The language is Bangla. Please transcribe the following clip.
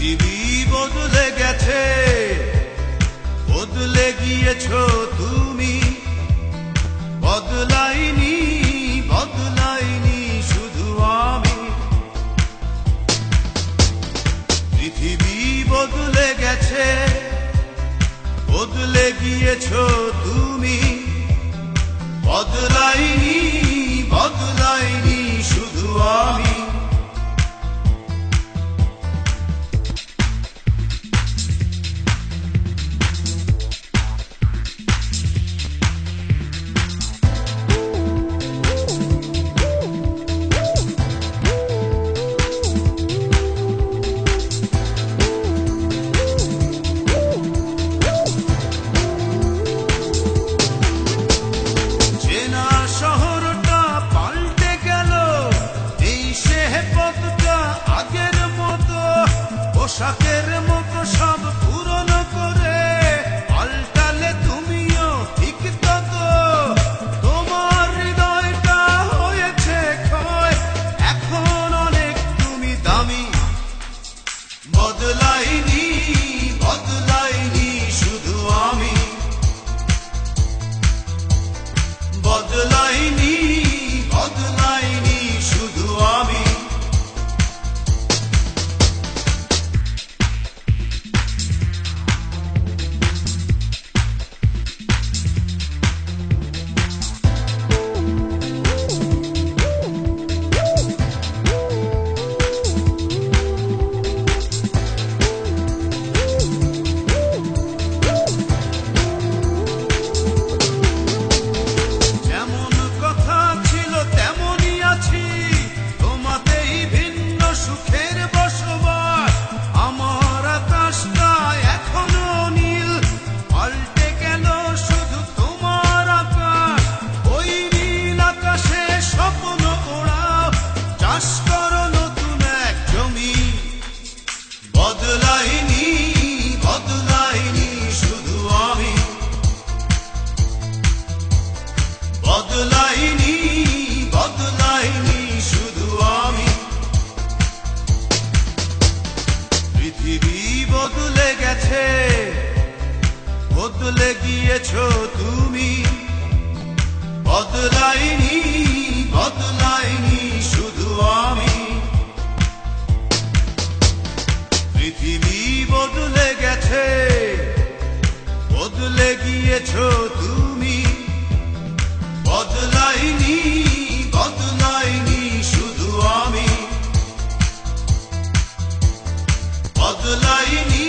পৃথিবী বদলে গেছে বদলে গিয়েছো। cosa বদলে গিয়েছ তুমি। বদলাইনি বদলাইনি শুধু আমি। পৃথিবী বদলে গেছে, বদলে গিয়েছ তুমি। বদলাইনি বদলাইনি শুধু আমি। বদলাইনি